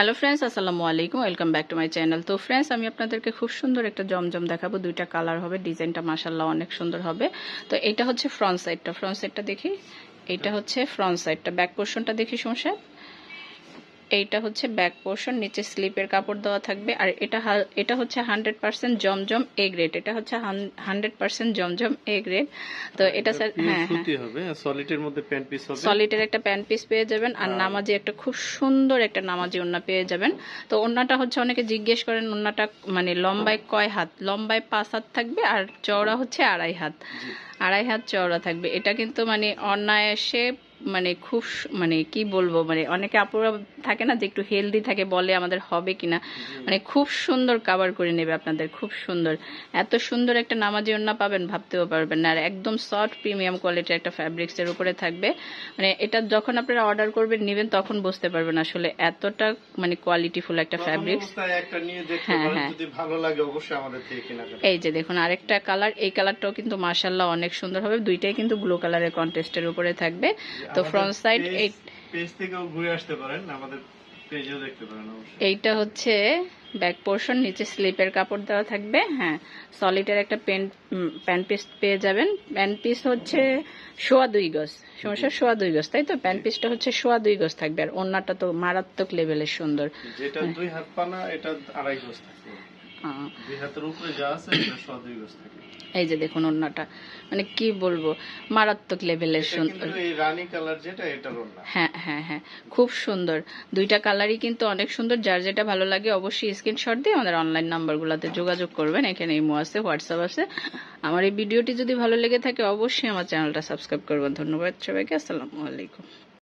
Hello friends আসসালামু আলাইকুম welcome back to my channel তো ফ্রেন্ডস আমি আপনাদেরকে খুব সুন্দর একটা জমজম দেখাবো। দুইটা কালার হবে ডিজাইনটা মাসাল্লাহ অনেক সুন্দর হবে। তো এটা হচ্ছে ফ্রন্ট সাইডটা ফ্রন্ট সাইডটা দেখি। এটা হচ্ছে ফ্রন্ট সাইডটা ব্যাক পোর্শনটা দেখি সমস্যা? এইটা হচ্ছে ব্যাক পোর্শন নিচে স্লিপের কাপড় দেওয়া থাকবে। আর এটা এটা হচ্ছে hundred percent Zamzam A grade এটা হচ্ছে hundred percent Zamzam A grade তো এটা স্যার হ্যাঁ হ্যাঁ। সলিডের মধ্যে প্যান্ট পিস হবে। সলিডের একটা প্যান্ট পিস পেয়ে যাবেন আর নামাজি একটা খুব সুন্দর একটা নামাজি ওন্না পেয়ে যাবেন। তো ওন্নাটা হচ্ছে অনেকে জিজ্ঞেস করেন ওন্নাটা মানে লম্বায় কয় হাত? লম্বায় পাঁচ হাত থাকবে আর চওড়া হচ্ছে আড়াই হাত। আড়াই হাত চওড়া থাকবে। এটা কিন্তু মানে অনায়াসে মানে খুব মানে কি বলব মানে অনেকে আপুরা থাকে না যে একটু হেলদি থাকে বলে আমাদের হবে কিনা। মানে খুব সুন্দর কাভার করে নেবে আপনাদের খুব সুন্দর। এত সুন্দর একটা নামাজি ওন্না পাবেন ভাবতেও পারবেন না। আর একদম সফট প্রিমিয়াম কোয়ালিটির একটা ফ্যাব্রিক্স এর উপরে থাকবে। মানে এটা যখন আপনারা অর্ডার করবেন নেবেন তখন বুঝতে পারবেন আসলে এতটা মানে কোয়ালিটিফুল একটা ফ্যাব্রিক্স হ্যাঁ, হ্যাঁ। এই যে দেখুন আরেকটা কালার এই কালারটাও কিন্তু মার্শাল্লাহ অনেক সুন্দর হবে। দুইটাই কিন্তু ব্লু কালারের কন্টেস্টের উপরে থাকবে। তো ফ্রন্ট সাইড এই পেজ থেকেও ঘুরে আসতে পারেন আমাদের পেজেও দেখতে পারেন অবশ্যই। এইটা হচ্ছে ব্যাক পোর্শন নিচে স্লিপের কাপড় দেওয়া থাকবে হ্যাঁ সলিডের একটা প্যান্ট প্যান্ট পিস পেয়ে যাবেন। প্যান্ট পিস হচ্ছে সোয়া দুই গজ সমস্যা সোয়া দুই গজ তাই তো? প্যান্ট পিসটা হচ্ছে সোয়া দুই গজ থাকবে আর অন্যটা তো মারাত্মক লেভেলের সুন্দর। যেটা দুই হাত পানা এটা আড়াই গজ থাকে এই যে দেখুন অন্যটা মানে কি বলব? মারাত্মক লেভেলের সুন্দর রানী কালার যেটা এটার হ্যাঁ হ্যাঁ হ্যাঁ। খুব সুন্দর। দুইটা কালারই কিন্তু অনেক সুন্দর। যার যেটা ভালো লাগে অবশ্যই স্ক্রিনশট দিয়ে আমাদের অনলাইন নাম্বারগুলোতে যোগাযোগ করবেন। এখানে ইমো আছে হোয়াটসঅ্যাপ আছে। আমার এই ভিডিওটি যদি ভালো লেগে থাকে অবশ্যই আমার চ্যানেলটা সাবস্ক্রাইব করবেন। ধন্যবাদ সবাইকে। আসসালামু আলাইকুম।